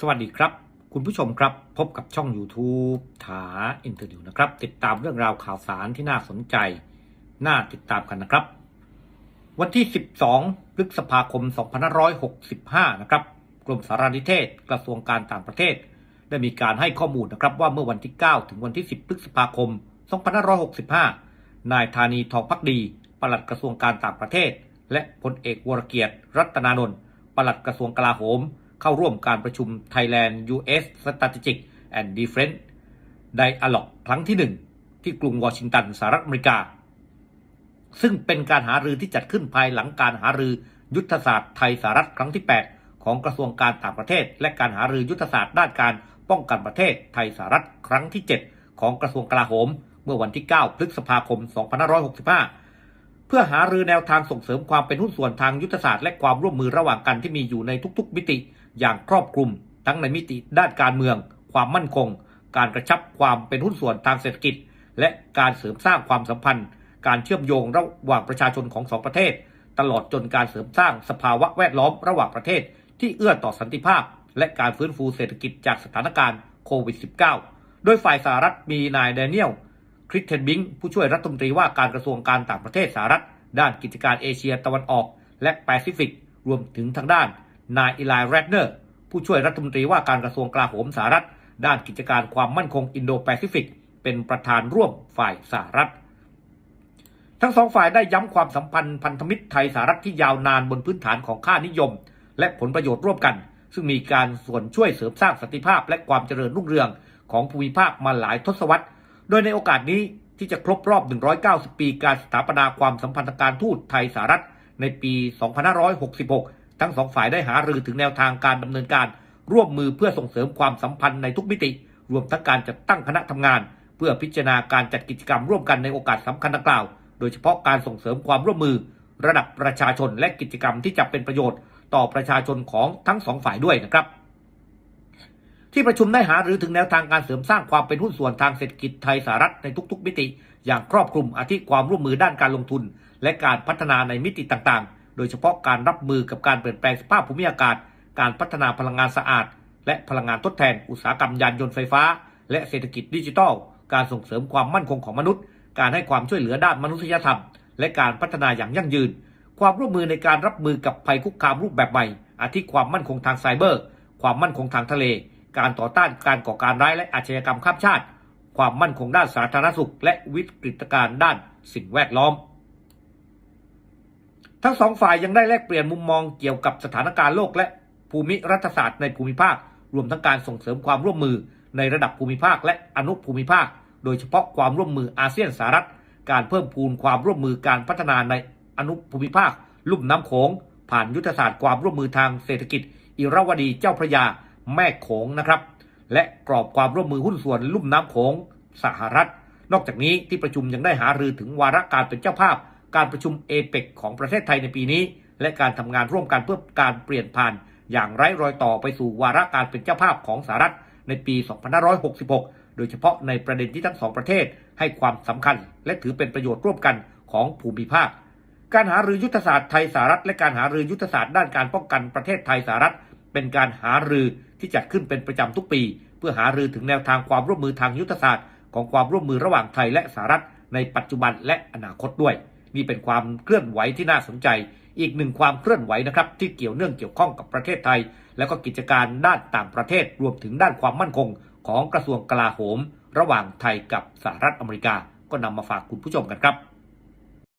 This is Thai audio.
สวัสดีครับ คุณผู้ชมครับ พบกับช่อง YouTube ถาอินเทอร์วิวนะครับ ติดตามเรื่องราวข่าวสารที่น่าสนใจ น่าติดตามกันนะครับ วันที่ 12พฤษภาคม 2565 นะครับ กรมสารนิเทศ กระทรวงการต่างประเทศ ได้มีการให้ข้อมูลนะครับว่าเมื่อวันที่ 9 ถึงวันที่ 10พฤษภาคม 2565 นายธานีทองพักดี ปลัดกระทรวงการต่างประเทศ และพลเอกวรเกียรติ รัตนานนท์ปลัดกระทรวงกลาโหม เข้าร่วมการประชุม Thailand US Strategic and Defense Dialogue ครั้งที่ 1 ที่กรุงวอชิงตันสหรัฐอเมริกา ซึ่งเป็นการหารือที่จัดขึ้นภายหลังการหารือยุทธศาสตร์ไทยสหรัฐครั้งที่ 8 ของกระทรวงการต่างประเทศ และการหารือยุทธศาสตร์ด้านการป้องกันประเทศไทยสหรัฐครั้งที่ 7 ของกระทรวงกลาโหม เมื่อวันที่ 9 พฤษภาคม 2565 เพื่อหารือแนวทางส่งเสริมความเป็นหุ้นส่วนทางยุทธศาสตร์และความร่วมมือระหว่างกันที่มีอยู่ในทุกๆ มิติ อย่างครอบคลุม ทั้งในมิติด้านการเมือง ความมั่นคง การกระชับความเป็นหุ้นส่วนทางเศรษฐกิจ และการเสริมสร้างความสัมพันธ์ การเชื่อมโยงระหว่างประชาชนของสองประเทศ ตลอดจนการเสริมสร้างสภาวะแวดล้อมระหว่างประเทศ ที่เอื้อต่อสันติภาพ และการฟื้นฟูเศรษฐกิจจากสถานการณ์โควิด -19 โดยฝ่ายสหรัฐมีนายแดเนียล คริสเทนบิงผู้ช่วยรัฐมนตรีว่าการกระทรวงการต่างประเทศสหรัฐ ด้านกิจการเอเชียตะวันออก และแปซิฟิก รวมถึงทางด้าน นายอีไลแรดเนอร์ ผู้ช่วยรัฐมนตรีว่าการกระทรวงกลาโหมสหรัฐ ด้านกิจการความมั่นคงอินโดแปซิฟิก เป็นประธานร่วมฝ่ายสหรัฐ ทั้งสองฝ่ายได้ย้ำความสัมพันธ์พันธมิตรไทยสหรัฐที่ยาวนานบนพื้นฐานของค่านิยม และผลประโยชน์ร่วมกัน ซึ่งมีการส่วนช่วยเสริมสร้างสันติภาพและความเจริญรุ่งเรืองของภูมิภาคมาหลายทศวรรษ โดยในโอกาสนี้ที่จะครบรอบ 190 ปีการสถาปนาความสัมพันธ์การทูตไทยสหรัฐในปี 2566 ทั้งสองฝ่ายได้หารือถึงแนวทางการดำเนินการ ร่วมมือเพื่อส่งเสริมความสัมพันธ์ในทุกมิติ รวมทั้งการจัดตั้งคณะทำงาน เพื่อพิจารณาการจัดกิจกรรมร่วมกันในโอกาสสำคัญดังกล่าว โดยเฉพาะการส่งเสริมความร่วมมือ ระดับประชาชนและกิจกรรมที่จะเป็นประโยชน์ ต่อประชาชนของทั้งสองฝ่ายด้วยนะครับ ที่ประชุมได้หารือถึงแนวทางการเสริมสร้างความเป็นหุ้นส่วนทางเศรษฐกิจไทยสหรัฐในทุกๆมิติ อย่างครอบคลุมอาทิความร่วมมือด้านการลงทุน และการพัฒนาในมิติต่างๆ โดยเฉพาะการรับมือกับการเปลี่ยนแปลงสภาพภูมิอากาศ การพัฒนาพลังงานสะอาด และพลังงานทดแทน อุตสาหกรรมยานยนต์ไฟฟ้า และเศรษฐกิจดิจิทัล การส่งเสริมความมั่นคงของมนุษย์ การให้ความช่วยเหลือด้านมนุษยธรรม และการพัฒนาอย่างยั่งยืน ความร่วมมือในการรับมือกับภัยคุกคามรูปแบบใหม่ อาทิความมั่นคงทางไซเบอร์ ความมั่นคงทางทะเล การต่อต้านการก่อการร้ายและอาชญากรรมข้ามชาติ ความมั่นคงด้านสาธารณสุข และวิกฤตการณ์ด้านสิ่งแวดล้อม ทั้งสองฝ่ายยังได้แลกเปลี่ยนมุมมองเกี่ยวกับสถานการณ์โลกและภูมิรัฐศาสตร์ในภูมิภาค รวมทั้งการส่งเสริมความร่วมมือในระดับภูมิภาคและอนุภูมิภาค โดยเฉพาะความร่วมมืออาเซียนสหรัฐ การเพิ่มพูนความร่วมมือการพัฒนาในอนุภูมิภาค ลุ่มน้ำโขงผ่านยุทธศาสตร์ความร่วมมือทางเศรษฐกิจ อิรวดีเจ้าพระยา แม่โขงนะครับ และกรอบความร่วมมือหุ้นส่วนลุ่มน้ำโขงสหรัฐ นอกจากนี้ที่ประชุมยังได้หารือถึงวาระการเป็นเจ้าภาพ การประชุมเอเปกของประเทศไทยในปีนี้ และการทำงานร่วมกันเพื่อการเปลี่ยนผ่าน อย่างไร้รอยต่อไปสู่วาระการเป็นเจ้าภาพของสหรัฐในปี 2566 โดยเฉพาะในประเด็นที่ทั้งสองประเทศให้ความสำคัญ และถือเป็นประโยชน์ร่วมกันของภูมิภาค การหารือยุทธศาสตร์ไทยสหรัฐและการหารือยุทธศาสตร์ด้านการป้องกันประเทศไทยสหรัฐ เป็นการหารือที่จัดขึ้นเป็นประจำทุกปี เพื่อหารือถึงแนวทางความร่วมมือทางยุทธศาสตร์ ของความร่วมมือระหว่างไทยและสหรัฐ ในปัจจุบันและอนาคตด้วย นี่เป็นความเคลื่อนไหวที่น่าสนใจ อีกหนึ่งความเคลื่อนไหวนะครับที่เกี่ยวเนื่องเกี่ยวข้องกับประเทศไทย แล้วก็กิจการด้านต่างประเทศรวมถึงด้านความมั่นคง ของกระทรวงกลาโหม ระหว่างไทยกับสหรัฐอเมริกา ก็นำมาฝากคุณผู้ชมกันครับ